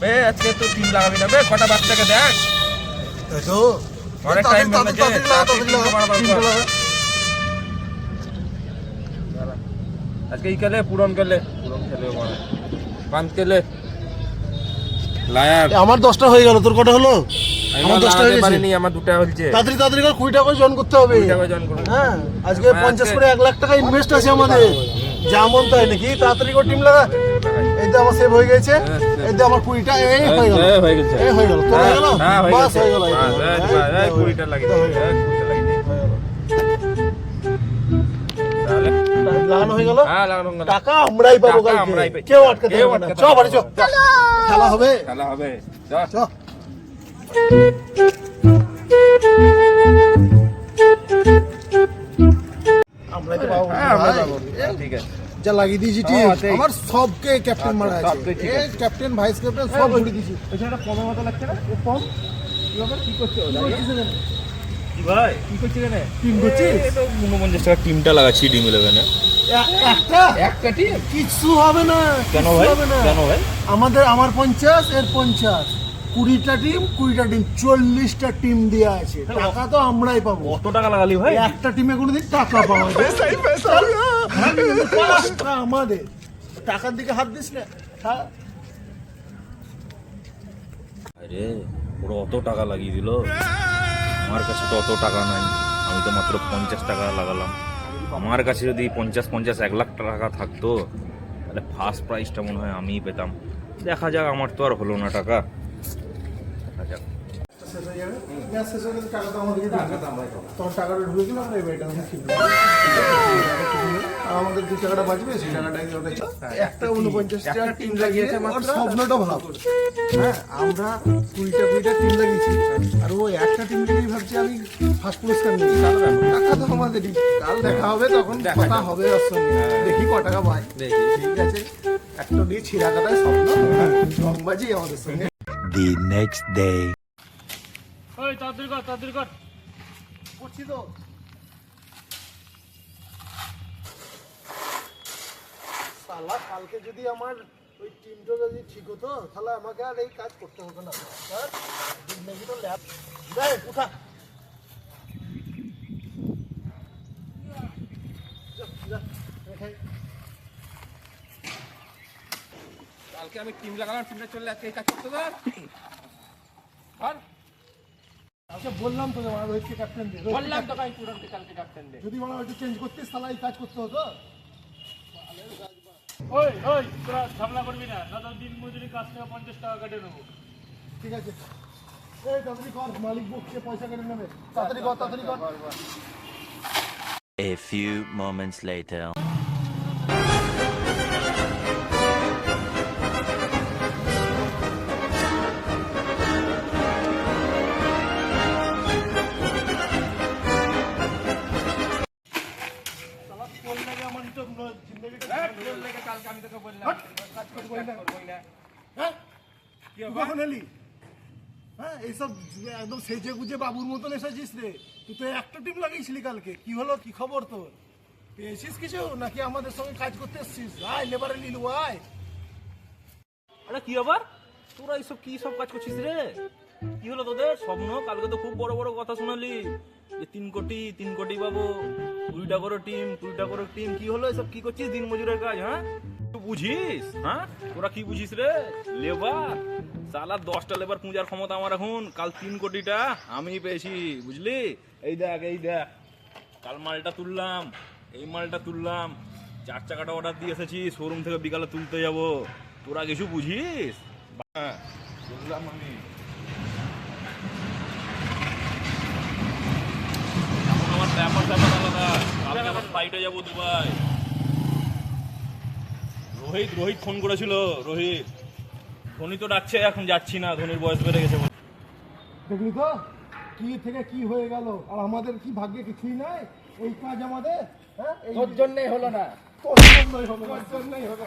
বে আজকে তো টিম লাগাবি না। বে কটা বাচ্চাকে দেখ। তো অনেক লাগা। আজকে ই খেলে পূরণ খেলে। পূরণ খেলে মানে পান খেলে। লায়ার। আমার দশটা হয়ে গেল তোর কটা হলো? আমার দশটা হয়ে গেছে। আমার দুটা হচ্ছে তাড়াতাড়ি তাড়াতাড়ি করে কুড়ি টাকা করে জয়েন করতে হবে। হ্যাঁ আজকে পঞ্চাশ করে এক লাখ টাকা ইনভেস্ট আছে আমাদের। যেমন তাই নাকি? তাড়াতাড়ি করে টিম লাগা। এই আমার সেভ হয়ে গেছে হ্যাঁ, আমার কুড়িটা এই হয়ে গেল হ্যাঁ, হয়ে গেছে। এই হয়ে গেল তোর হয়ে গেল হ্যাঁ, হয়ে বাস গেছে। হয়ে গেল এই হ্যাঁ, হয়ে। কুড়িটা হয়ে। হ্যাঁ? লাগানো হয়ে গেল হ্যাঁ। টাকা আমরাই পাবো। কেউ আটকাতে পারবে না চ বাড়ি চ খেলা হবে খেলা হবে। চ ঠিক আছে। যা লাগিয়ে দিয়েছি টিম আচ্ছা, আমার সবকে ক্যাপ্টেন মারা আছে। ক্যাপ্টেন ভাইস ক্যাপ্টেন সব ঘুরে দিয়েছি। একটা কমের মতো লাগছে না? কম কি করছ ভাই? কি করছি কেন টিম করছিস উনপঞ্চাশ টাকা টিমটা লাগাচ্ছি ডিম ইলেভেনে। একটা? একটা টিম? কিচ্ছু হবে না কেন ভাই? হবে না। কেন ভাই? আমাদের আমার পঞ্চাশ এর পঞ্চাশ। কুড়িটা টিম কুড়িটা টিম চল্লিশটা টিম দেওয়া আছে। টাকা তো আমরাই পাবো। কত টাকা লাগালি ভাই? একটা টিমে কোনোদিন টাকা পাওয়া যায় হ্যাঁ, টাকা আমাদের। টাকার দিকে হাত দিস না। হ্যাঁ আরে ওরা অত টাকা লাগিয়ে দিল। আমার কাছে তো অত টাকা নাই। আমি তো মাত্র পঞ্চাশ টাকা লাগালাম। আমার কাছে যদি পঞ্চাশ পঞ্চাশ এক লাখ টাকা থাকতো তাহলে ফার্স্ট প্রাইজটা মনে হয় আমিই পেতাম। দেখা যাক আমার তো আর হলো না টাকা। দেখা শেষ হয়ে যাবে ম্যাচ শেষ হয়ে গেলে টাকা আমাদেরকে তখন টাকাটা ঢুকে গেলে আমরা এই বাড়িটা আমরা কিনবো। আর আমাদের যে টাকাটা বাঁচবে? সেই টাকাটা একটা উনপঞ্চাশ টাকা টিম লাগিয়েছে মাত্র। স্বপ্নটা ভাব হ্যাঁ আমরা কুড়িটা কুড়িটা টিম লাগিয়েছি। আর ও একটা টিম ভাবছি আমি ফার্স্ট পুরস্কার নিই টাকা তো আমাদেরই কাল দেখা হবে তখন কথা হবে ওর সঙ্গে। দেখি ক টাকা পাই দেখি। ঠিক আছে। একটা দিয়ে ছিঁড়া কাটায় স্বপ্ন। রংবাজি আমাদের সঙ্গে। The next day. ওই তাড়াতাড়ি কর তাড়াতাড়ি কর করছি তো সালা কালকে যদি আমার ওই টিমটা যদি ঠিক হতো তাহলে আমাকে আর এই কাজ করতে হতো না স্যার নাকি তো ল্যাব উঠা যা, যা, রেখে। কালকে আমি টিম লাগালাম টিমটা চলে আজকে এই কাজ করতে দাও। আর? আচ্ছা বললাম তো আমার রোহিতকে ক্যাপ্টেন দে বললাম তো ভাই পুরো কালকে ক্যাপ্টেন দে যদি মানে ওইটা চেঞ্জ করতিস তাহলে এই কাজ করতে হতো। ওই ওই তোরা ঝামেলা করবি না। না তো দিন মজুরি কাছ থেকে পঞ্চাশ টাকা কেটে নেব। ঠিক আছে। এই তাড়াতাড়ি কর মালিক বকছে পয়সা কেটে নেবে। তাড়াতাড়ি কর তাড়াতাড়ি কর। A few moments later. কখন এলি? হ্যাঁ এইসব একদম সেজে গুজে বাবুর মতন এসেছিস রে। তুই তো একটা টিম লাগিয়েছিলি কালকে। কি হলো? কি খবর তোর? পেয়েছিস কিছু? নাকি আমাদের সঙ্গে কাজ করতে এসছিস? আয় লেবারে লিলু আয়। আরে কি আবার তোরা এইসব কি সব কাজ করছিস রে? কি হলো তোদের? স্বপ্ন? কালকে তো খুব বড় বড় কথা শোনালি। যে তিন কোটি তিন কোটি পাবো কুড়িটা করে টিম কুড়িটা করে টিম, কি হলো এসব? কি করছিস দিন মজুরের কাজ হ্যাঁ? তুই বুঝিস হ্যাঁ? তোরা কি বুঝিস রে? লেবার। সালা দশটা লেবার পূজার ক্ষমতা আমার এখন। কাল তিন কোটিটা আমি পেয়েছি, বুঝলি? এই দেখ এই দেখ। কাল মালটা তুললাম, এই মালটা তুললাম। চার চাকাটা অর্ডার দিয়ে এসেছি শোরুম থেকে বিকালে তুলতে যাব। তোরা কিছু বুঝিস? হ্যাঁ বুঝলাম আমি এখন আমার ব্যাপার ব্যাপার আলাদা কালকে আমার ফ্লাইটে যাব দুবাই। রোহিত রোহিত ফোন করেছিল রোহিত। ধোনি তো ডাকছে এখন যাচ্ছি না ধোনির বয়স বেড়ে গেছে। দেখলি তো? কি থেকে কি হয়ে গেল? আর আমাদের কি ভাগ্যে কিছুই নাই? এই কাজ আমাদের হ্যাঁ? তোর জন্যই হলো না। তোর জন্যই হলো তোর জন্যই হলো।